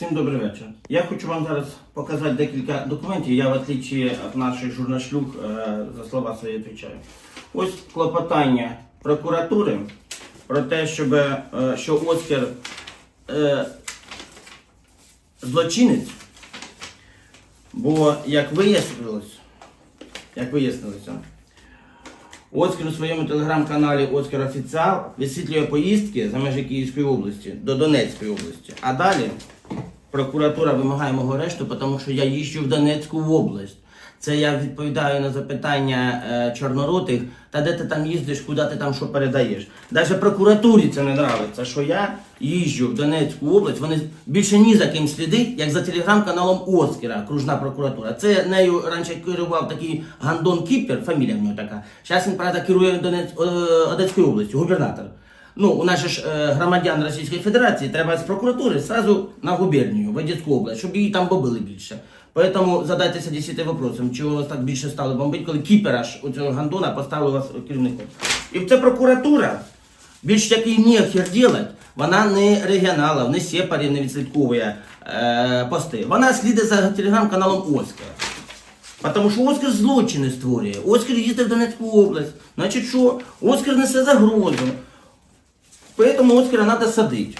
Всім добрий вечір. Я хочу вам зараз показати декілька документів. Я, в отличие від наших журнашлюг, е, за слова свої відповідаю. Ось клопотання прокуратури про те, щоб, е, що Оскар е, злочинець, бо як вияснилось, як вияснилося, Оскар у своєму телеграм-каналі Оскар Офіціал висвітлює поїздки за межі Київської області до Донецької області. А далі прокуратура вимагає мого арешту, тому що я їжджу в Донецьку область. Це я відповідаю на запитання е, чорноротих, та де ти там їздиш, куди ти там що передаєш. Навіть прокуратурі це не нравиться, що я їжджу в Донецьку область. Вони більше ні за ким слідить, як за телеграм-каналом Оскара, кружна прокуратура. Це нею раніше керував такий Гандон Кіпер, фамілія в нього така. Зараз він, правда, керує Донець, е, Одеською областю, губернатор. Ну, у нас ж е, громадян Російської Федерації треба з прокуратури сразу на губернію, в Одеську область, щоб її там бомбили більше. Поэтому задайтеся 10 вопросом, чого вас так більше стало бомбити, коли кіпера ж у цього гандона поставили вас керівником. І це прокуратура, більш такий нехер делать, вона не регіоналів, не сепарів не відслідковує е, пости. Вона слідить за телеграм-каналом Оскар. Тому що Оскар злочини створює. Оскар їздить в Донецьку область. Значить що? Оскар несе загрозу. Поэтому Оскара надо садить.